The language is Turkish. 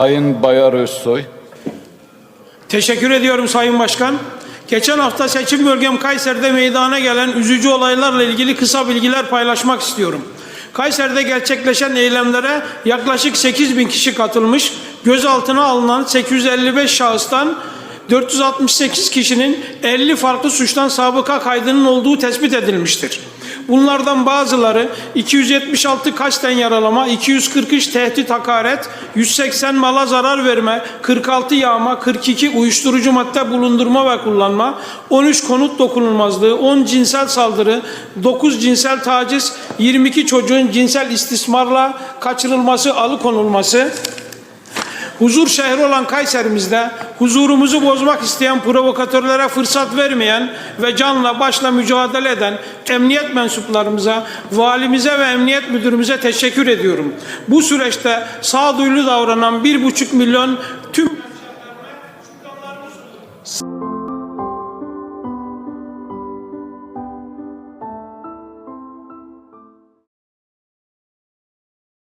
Sayın Bayar Özsoy. Teşekkür ediyorum Sayın Başkan. Geçen hafta seçim bölgem Kayseri'de meydana gelen üzücü olaylarla ilgili kısa bilgiler paylaşmak istiyorum. Kayseri'de gerçekleşen eylemlere yaklaşık 8 bin kişi katılmış, gözaltına alınan 855 şahıstan 468 kişinin 50 farklı suçtan sabıka kaydının olduğu tespit edilmiştir. Bunlardan bazıları 276 kasten yaralama, 243 tehdit hakaret, 180 mala zarar verme, 46 yağma, 42 uyuşturucu madde bulundurma ve kullanma, 13 konut dokunulmazlığı, 10 cinsel saldırı, 9 cinsel taciz, 22 çocuğun cinsel istismarla kaçırılması, alıkonulması, Huzur şehri olan Kayserimizde huzurumuzu bozmak isteyen provokatörlere fırsat vermeyen ve canla başla mücadele eden emniyet mensuplarımıza, valimize ve emniyet müdürümüze teşekkür ediyorum. Bu süreçte sağduyulu davranan bir buçuk milyon tüm